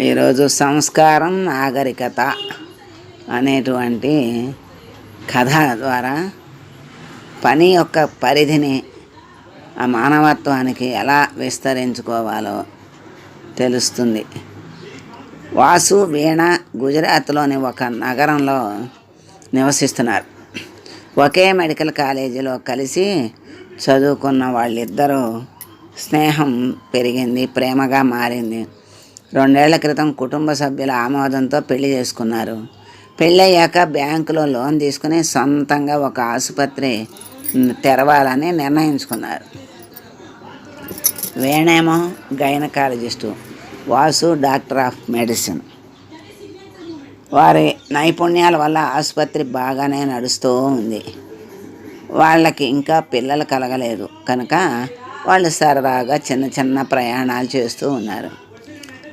ఈరోజు సంస్కారం నాగరికత అనేటువంటి కథ ద్వారా పని యొక్క పరిధిని ఆ మానవత్వానికి ఎలా విస్తరించుకోవాలో తెలుస్తుంది. వాసు వీణ గుజరాత్లోని ఒక నగరంలో నివసిస్తున్నారు. ఒకే మెడికల్ కాలేజీలో కలిసి చదువుకున్న వాళ్ళిద్దరూ స్నేహం పెరిగింది ప్రేమగా మారింది. రెండేళ్ళ క్రితం కుటుంబ సభ్యుల ఆమోదంతో పెళ్ళి చేసుకున్నారు. పెళ్ళయ్యాక బ్యాంకులో లోన్ తీసుకుని సొంతంగా ఒక ఆసుపత్రి తెరవాలని నిర్ణయించుకున్నారు. వేణేమో gynaecologist Vasu doctor of medicine. వారి నైపుణ్యాల వల్ల ఆసుపత్రి బాగానే నడుస్తూ ఉంది. వాళ్ళకి ఇంకా పిల్లలు కలగలేదు. కనుక వాళ్ళు సరదాగా చిన్న చిన్న ప్రయాణాలు చేస్తూ ఉన్నారు.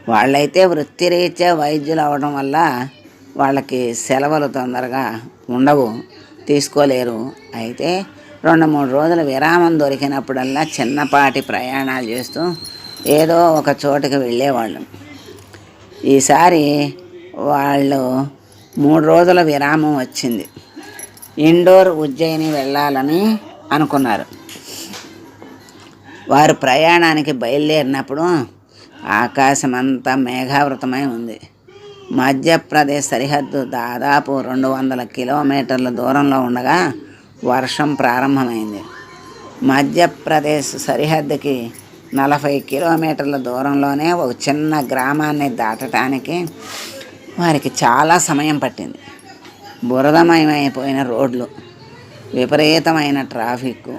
వాళ్ళైతే వృత్తిరీత్యా వైద్యులు అవడం వల్ల వాళ్ళకి సెలవులు తొందరగా ఉండవు తీసుకోలేరు. అయితే రెండు మూడు రోజుల విరామం దొరికినప్పుడల్లా చిన్నపాటి ప్రయాణాలు చేస్తూ ఏదో ఒక చోటుకి వెళ్ళేవాళ్ళు. ఈసారి వాళ్ళు మూడు రోజుల విరామం వచ్చింది. ఇండోర్ ఉజ్జయిని వెళ్ళాలని అనుకున్నారు. వారు ప్రయాణానికి బయలుదేరినప్పుడు ఆకాశం అంతా మేఘావృతమై ఉంది. మధ్యప్రదేశ్ సరిహద్దు దాదాపు రెండు వందల కిలోమీటర్ల దూరంలో ఉండగా వర్షం ప్రారంభమైంది. మధ్యప్రదేశ్ సరిహద్దుకి నలభై కిలోమీటర్ల దూరంలోనే ఒక చిన్న గ్రామాన్ని దాటడానికి వారికి చాలా సమయం పట్టింది. బురదమయమైపోయిన రోడ్లు విపరీతమైన ట్రాఫిక్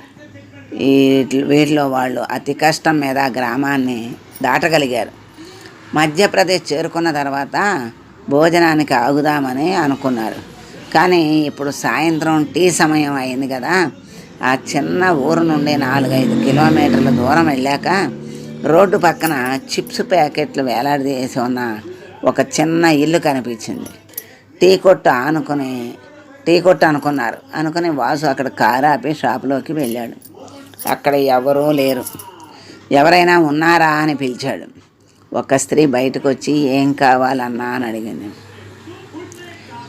ఈ వీటిలో వాళ్ళు అతి కష్టం మీద గ్రామాన్ని దాటగలిగారు. మధ్యప్రదేశ్ చేరుకున్న తర్వాత భోజనానికి ఆగుదామని అనుకున్నారు. కానీ ఇప్పుడు సాయంత్రం టీ సమయం అయింది కదా. ఆ చిన్న ఊరు నుండి నాలుగైదు కిలోమీటర్ల దూరం వెళ్ళాక రోడ్డు పక్కన చిప్స్ ప్యాకెట్లు వేలాడదీసి ఉన్న ఒక చిన్న ఇల్లు కనిపించింది. టీ కొట్టు ఆనుకుని టీ కొట్టు అనుకున్నారు. అనుకుని వాసు అక్కడ కారు ఆపి షాపులోకి వెళ్ళాడు. అక్కడ ఎవరూ లేరు. ఎవరైనా ఉన్నారా అని పిలిచాడు. ఒక స్త్రీ బయటకు వచ్చి ఏం కావాలన్నా? అని అడిగింది.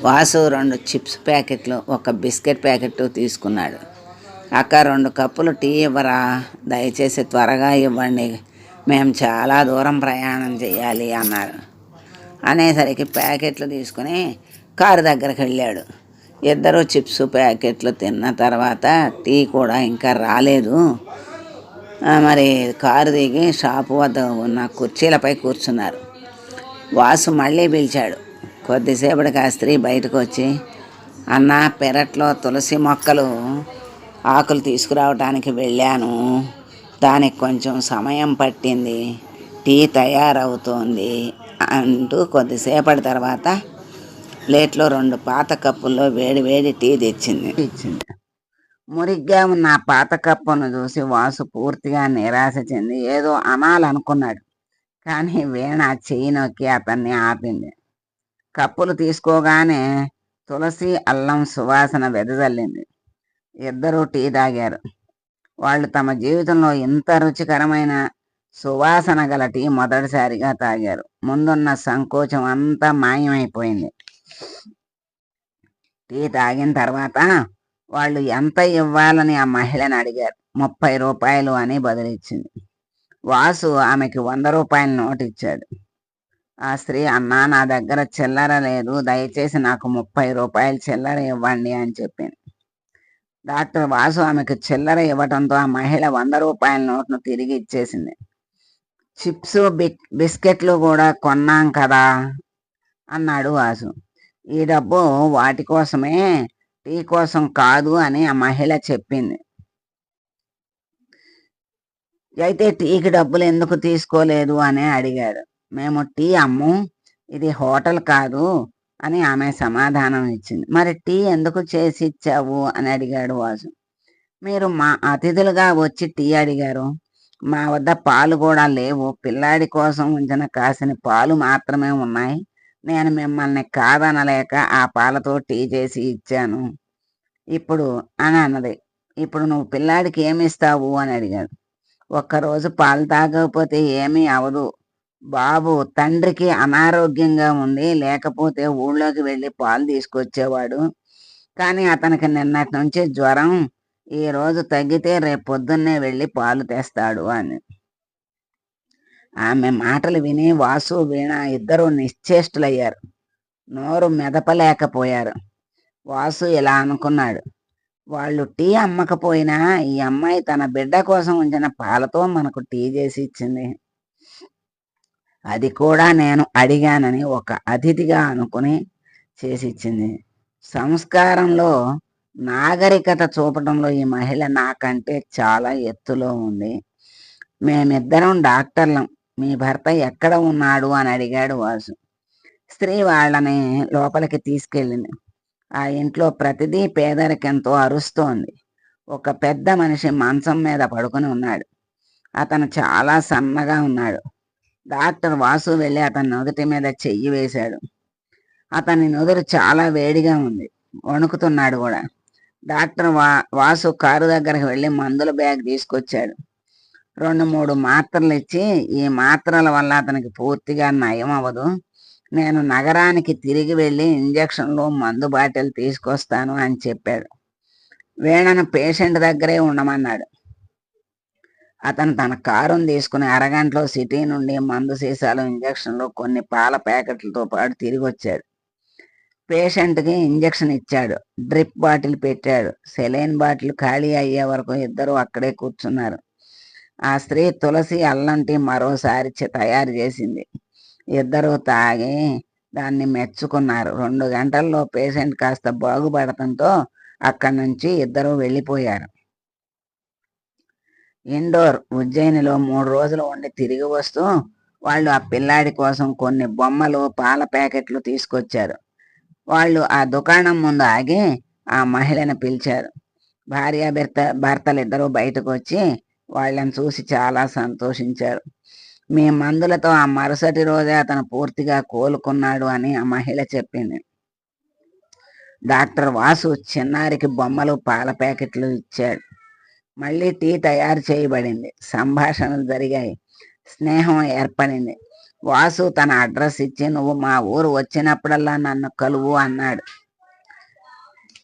వాసు రెండు చిప్స్ ప్యాకెట్లు ఒక బిస్కెట్ ప్యాకెట్ తీసుకున్నాడు. అక్క రెండు కప్పులు టీ ఇవ్వరా? దయచేసి త్వరగా ఇవ్వండి. మేము చాలా దూరం ప్రయాణం చేయాలి అన్నారు. అనేసరికి ప్యాకెట్లు తీసుకుని కారు దగ్గరికి వెళ్ళాడు. ఇద్దరు చిప్స్ ప్యాకెట్లు తిన్న తర్వాత టీ కూడా ఇంకా రాలేదు. మరి కారు దిగి షాపు వద్ద ఉన్న కుర్చీలపై కూర్చున్నారు. వాసు మళ్ళీ పిలిచాడు. కొద్దిసేపటికి ఆ స్త్రీ బయటకు వచ్చి అన్న పెరట్లో తులసి మొక్కలు ఆకులు తీసుకురావడానికి వెళ్ళాను. దానికి కొంచెం సమయం పట్టింది. టీ తయారవుతోంది అంటూ కొద్దిసేపటి తర్వాత ప్లేట్లో రెండు పాత కప్పుల్లో వేడి వేడి టీ తెచ్చింది. ఇచ్చింది మురిగ్గా ఉన్న ఆ పాత కప్పును చూసి వాసు పూర్తిగా నిరాశ చెంది ఏదో అనాలనుకున్నాడు. కానీ వీణ చేయి నొక్కి అతన్ని ఆపింది. కప్పులు తీసుకోగానే తులసి అల్లం సువాసన వెదజల్లింది. ఇద్దరూ టీ తాగారు. వాళ్ళు తమ జీవితంలో ఇంత రుచికరమైన సువాసన గల టీ మొదటిసారిగా తాగారు. ముందున్న సంకోచం అంతా మాయమైపోయింది. టీ తాగిన తర్వాత వాళ్ళు ఎంత ఇవ్వాలని ఆ మహిళని అడిగారు. ముప్పై రూపాయలు అని బదిలిచ్చింది. వాసు ఆమెకి వంద రూపాయల నోటు ఇచ్చాడు ఆ స్త్రీ అన్నా నా దగ్గర చిల్లర లేదు. దయచేసి నాకు ముప్పై రూపాయలు చిల్లర ఇవ్వండి అని చెప్పింది. డాక్టర్ వాసు ఆమెకు చిల్లర ఇవ్వడంతో ఆ మహిళ వంద రూపాయల నోట్ను తిరిగి ఇచ్చేసింది. చిప్స్ బి బిస్కెట్లు కూడా కొన్నాం కదా అన్నాడు వాసు. ఈ డబ్బు వాటి కోసమే టీ కోసం కాదు అని ఆ మహిళ చెప్పింది. అయితే టీకి డబ్బులు ఎందుకు తీసుకోలేదు? అని అడిగాడు. మేము టీ అమ్ము ఇది హోటల్ కాదు అని ఆమె సమాధానం ఇచ్చింది. మరి టీ ఎందుకు చేసి ఇచ్చావు? అని అడిగాడు వాసు మీరు మా అతిథులుగా వచ్చి టీ అడిగారు. మా వద్ద పాలు కూడా లేవు. పిల్లాడి కోసం ఉంచిన కాసిన పాలు మాత్రమే ఉన్నాయి. నేను మిమ్మల్ని కాదనలేక ఆ పాలతో టీ చేసి ఇచ్చాను. ఇప్పుడు అని అన్నది. ఇప్పుడు నువ్వు పిల్లాడికి ఏమి ఇస్తావు అని అడిగాడు. ఒక్కరోజు పాలు తాగకపోతే ఏమీ అవదు. బాబు తండ్రికి అనారోగ్యంగా ఉంది. లేకపోతే ఊళ్ళోకి వెళ్ళి పాలు తీసుకొచ్చేవాడు. కానీ అతనికి నిన్నటి నుంచి జ్వరం. ఈరోజు తగ్గితే రేపు పొద్దున్నే వెళ్ళి పాలు తెస్తాడు అని. ఆమె మాటలు విని వాసు వీణ ఇద్దరూ నిశ్చేష్టులయ్యారు. నోరు మెదపలేకపోయారు. వాసు ఇలా అనుకున్నాడు. వాళ్ళు టీ అమ్మకపోయినా ఈ అమ్మాయి తన బిడ్డ కోసం ఉంచిన పాలతో మనకు టీ చేసి ఇచ్చింది. అది కూడా నేను అడిగానని ఒక అతిథిగా అనుకుని చేసి ఇచ్చింది. సంస్కారంలో నాగరికత చూపడంలో ఈ మహిళ నాకంటే చాలా ఎత్తులో ఉంది. మేమిద్దరం డాక్టర్లం. మీ భర్త ఎక్కడ ఉన్నాడు అని అడిగాడు వాసు. స్త్రీ వాళ్ళని లోపలికి తీసుకెళ్ళింది. ఆ ఇంట్లో ప్రతిదీ పేదరికంతో అరుస్తోంది. ఒక పెద్ద మనిషి మంచం మీద పడుకుని ఉన్నాడు. అతను చాలా సన్నగా ఉన్నాడు. డాక్టర్ వాసు వెళ్ళి అతని నుదుటి మీద చెయ్యి వేశాడు. అతని నుదురు చాలా వేడిగా ఉంది. వణుకుతున్నాడు కూడా. డాక్టర్ వా వాసు కారు దగ్గరకు వెళ్ళి మందుల బ్యాగ్ తీసుకొచ్చాడు. రెండు మూడు మాత్రలు ఇచ్చి ఈ మాత్రల వల్ల అతనికి పూర్తిగా నయం అవ్వదు. నేను నగరానికి తిరిగి వెళ్ళి ఇంజక్షన్లు మందు బాటిల్ తీసుకొస్తాను అని చెప్పాడు. వీణను పేషెంట్ దగ్గరే ఉండమన్నాడు. అతను తన కారును తీసుకుని అరగంటలో సిటీ నుండి మందు సీసాలు ఇంజక్షన్లు కొన్ని పాల ప్యాకెట్లతో పాటు తిరిగి వచ్చాడు. పేషెంట్కి ఇంజక్షన్ ఇచ్చాడు. డ్రిప్ బాటిల్ పెట్టాడు. సెలైన్ బాటిల్ ఖాళీ అయ్యే వరకు ఇద్దరు అక్కడే కూర్చున్నారు. ఆ స్త్రీ తులసి అల్లం టీ మరోసారి తయారు చేసింది. ఇద్దరూ తాగి దాన్ని మెచ్చుకున్నారు. రెండు గంటల్లో పేషెంట్ కాస్త బాగుపడటంతో అక్కడి నుంచి ఇద్దరు వెళ్ళిపోయారు. ఇండోర్ ఉజ్జయినిలో మూడు రోజులు ఉండి తిరిగి వస్తూ వాళ్ళు ఆ పిల్లాడి కోసం కొన్ని బొమ్మలు పాల ప్యాకెట్లు తీసుకొచ్చారు. వాళ్ళు ఆ దుకాణం ముందు ఆగి ఆ మహిళను పిలిచారు. భార్య భర్త భర్తలు ఇద్దరూ బయటకు వచ్చి వాళ్ళని చూసి చాలా సంతోషించారు. మీ మందులతో ఆ మరుసటి రోజే అతను పూర్తిగా కోలుకున్నాడు అని ఆ మహిళ చెప్పింది. డాక్టర్ వాసు చిన్నారికి బొమ్మలు పాల ప్యాకెట్లు ఇచ్చాడు. మళ్ళీ టీ తయారు చేయబడింది. సంభాషణలు జరిగాయి. స్నేహం ఏర్పడింది. వాసు తన అడ్రస్ ఇచ్చి నువ్వు మా ఊరు వచ్చినప్పుడల్లా నన్ను కలువు అన్నాడు.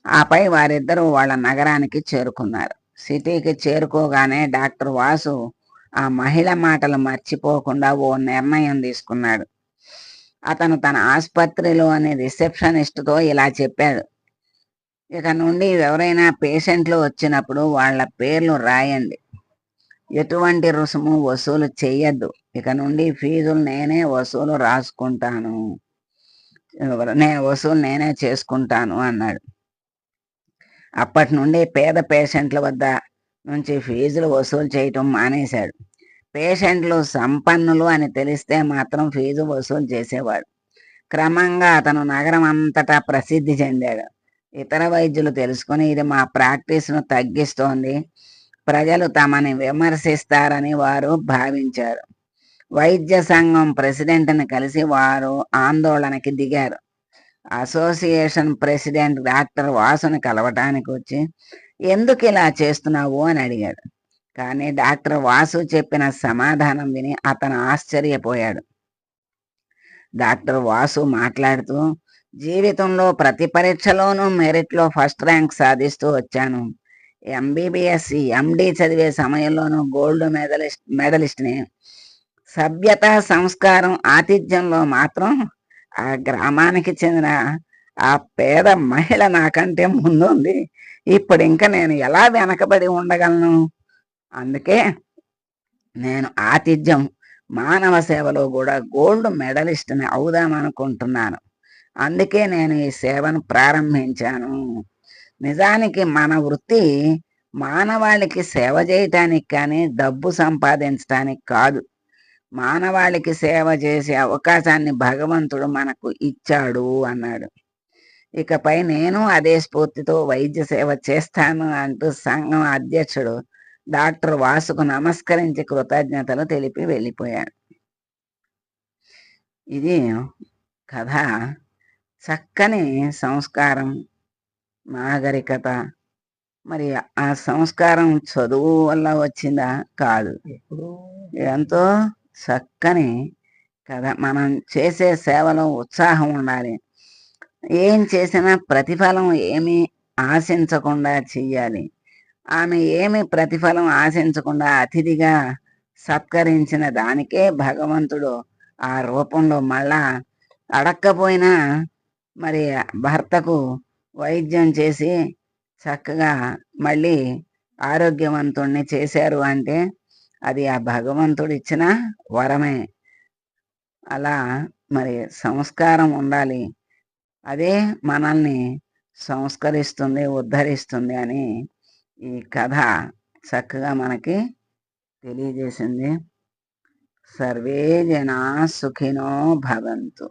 ఆపై వారిద్దరూ వాళ్ళ నగరానికి చేరుకున్నారు. సిటీకి చేరుకోగానే డాక్టర్ వాసు ఆ మహిళ మాటలు మర్చిపోకుండా ఓ నిర్ణయం తీసుకున్నాడు. అతను తన ఆసుపత్రిలోని రిసెప్షనిస్ట్తో ఇలా చెప్పాడు. ఇక నుండి ఎవరైనా పేషెంట్లు వచ్చినప్పుడు వాళ్ళ పేర్లు రాయండి. ఎటువంటి రుసుము వసూలు చేయొద్దు ఇక నుండి ఫీజులు నేనే వసూలు రాసుకుంటాను. నేను వసూలు నేనే చేసుకుంటాను అన్నాడు. అప్పటి నుండి పేద పేషెంట్ల వద్ద నుంచి ఫీజులు వసూలు చేయటం మానేశాడు. పేషెంట్లు సంపన్నులు అని తెలిస్తే మాత్రం ఫీజు వసూలు చేసేవాడు. క్రమంగా అతను నగరం అంతటా ప్రసిద్ధి చెందాడు. ఇతర వైద్యులు తెలుసుకుని ఇది మా ప్రాక్టీస్ను తగ్గిస్తోంది. ప్రజలు తమని విమర్శిస్తారని వారు భావించారు. వైద్య సంఘం ప్రెసిడెంట్ని కలిసి వారు ఆందోళనకి దిగారు. అసోసియేషన్ ప్రెసిడెంట్ డాక్టర్ వాసుని కలవటానికి వచ్చి ఎందుకు ఇలా చేస్తున్నావు? అని అడిగాడు. కానీ డాక్టర్ వాసు చెప్పిన సమాధానం విని అతను ఆశ్చర్యపోయాడు. డాక్టర్ వాసు మాట్లాడుతూ జీవితంలో ప్రతి పరీక్షలోనూ మెరిట్లో ఫస్ట్ ర్యాంక్ సాధిస్తూ వచ్చాను. ఎంబీబీఎస్ ఎండి చదివే సమయంలోనూ గోల్డ్ మెడలిస్ట్ మెడలిస్ట్ని సభ్యత సంస్కారం ఆతిథ్యంలో మాత్రం ఆ గ్రామానికి చెందిన ఆ పేద మహిళ నాకంటే ముందుంది. ఇప్పుడు ఇంకా నేను ఎలా వెనకబడి ఉండగలను? అందుకే నేను ఆతిథ్యం మానవ సేవలో కూడా గోల్డ్ మెడలిస్ట్ని అవుదామనుకుంటున్నాను అందుకే నేను ఈ సేవను ప్రారంభించాను. నిజానికి మన వృత్తి మానవాళికి సేవ చేయటానికి కానీ డబ్బు సంపాదించడానికి కాదు. మానవాళికి సేవ చేసే అవకాశాన్ని భగవంతుడు మనకు ఇచ్చాడు అన్నాడు. ఇకపై నేను అదే స్ఫూర్తితో వైద్య సేవ చేస్తాను అంటూ సంఘం అధ్యక్షుడు డాక్టర్ వాసుకు నమస్కరించి కృతజ్ఞతలు తెలిపి వెళ్ళిపోయాడు ఇది కథ. చక్కని సంస్కారం నాగరికత. మరి ఆ సంస్కారం చదువు వల్ల వచ్చిందా? కాదు. ఎంతో చక్కని కదా మనం చేసే సేవలో ఉత్సాహం ఉండాలి. ఏం చేసినా ప్రతిఫలం ఏమీ ఆశించకుండా చెయ్యాలి. ఆమె ఏమి ప్రతిఫలం ఆశించకుండా అతిథిగా సత్కరించిన దానికే భగవంతుడు ఆ రూపంలో మళ్ళా అడక్కపోయినా మరి భర్తకు వైద్యం చేసి చక్కగా మళ్ళీ ఆరోగ్యవంతుణ్ణి చేశారు అంటే అది ఆ భగవంతుడు ఇచ్చిన వరమే. అలా మరి సంస్కారం ఉండాలి. అదే మనల్ని సంస్కరిస్తుంది ఉద్ధరిస్తుంది అని ఈ కథ చక్కగా మనకి తెలియజేసింది. సర్వే జనా సుఖినో భవంతు.